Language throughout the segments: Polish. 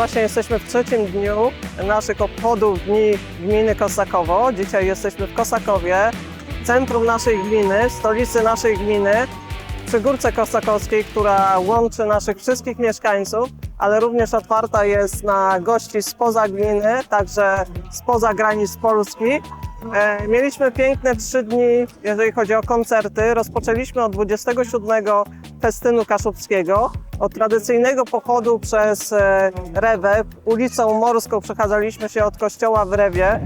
Właśnie jesteśmy w trzecim dniu naszych obchodów Dni Gminy Kosakowo. Dzisiaj jesteśmy w Kosakowie, centrum naszej gminy, stolicy naszej gminy, przy Górce Kosakowskiej, która łączy naszych wszystkich mieszkańców, ale również otwarta jest na gości spoza gminy, także spoza granic Polski. E, Mieliśmy piękne trzy dni, jeżeli chodzi o koncerty. Rozpoczęliśmy od 27 festynu kaszubskiego, od tradycyjnego pochodu przez e, Rewę. Ulicą Morską przechadzaliśmy się od kościoła w Rewie.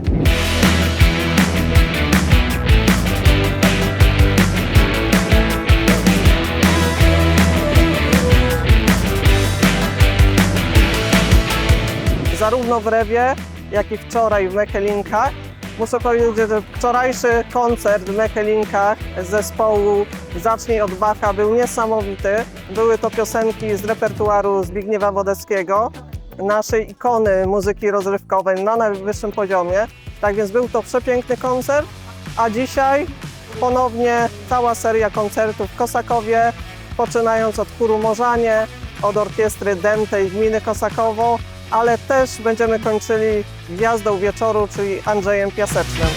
zarówno w Rewie, jak i wczoraj w Mechelinkach. Muszę powiedzieć, że wczorajszy koncert w Mechelinkach zespołu Zacznij od Bacha był niesamowity. Były to piosenki z repertuaru Zbigniewa Wodeckiego, naszej ikony muzyki rozrywkowej na najwyższym poziomie. Tak więc był to przepiękny koncert, a dzisiaj ponownie cała seria koncertów w Kosakowie, poczynając od chóru Morzanie, od orkiestry Dętej Gminy Kosakowo, ale też będziemy kończyli gwiazdą wieczoru, czyli Andrzejem Piasecznym.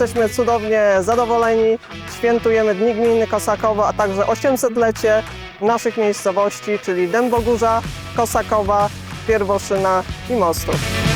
Jesteśmy cudownie zadowoleni. Świętujemy Dni Gminy Kosakowo, a także 800-lecie naszych miejscowości, czyli Dębogórza, Kosakowa, Pierwoszyna i Mostów.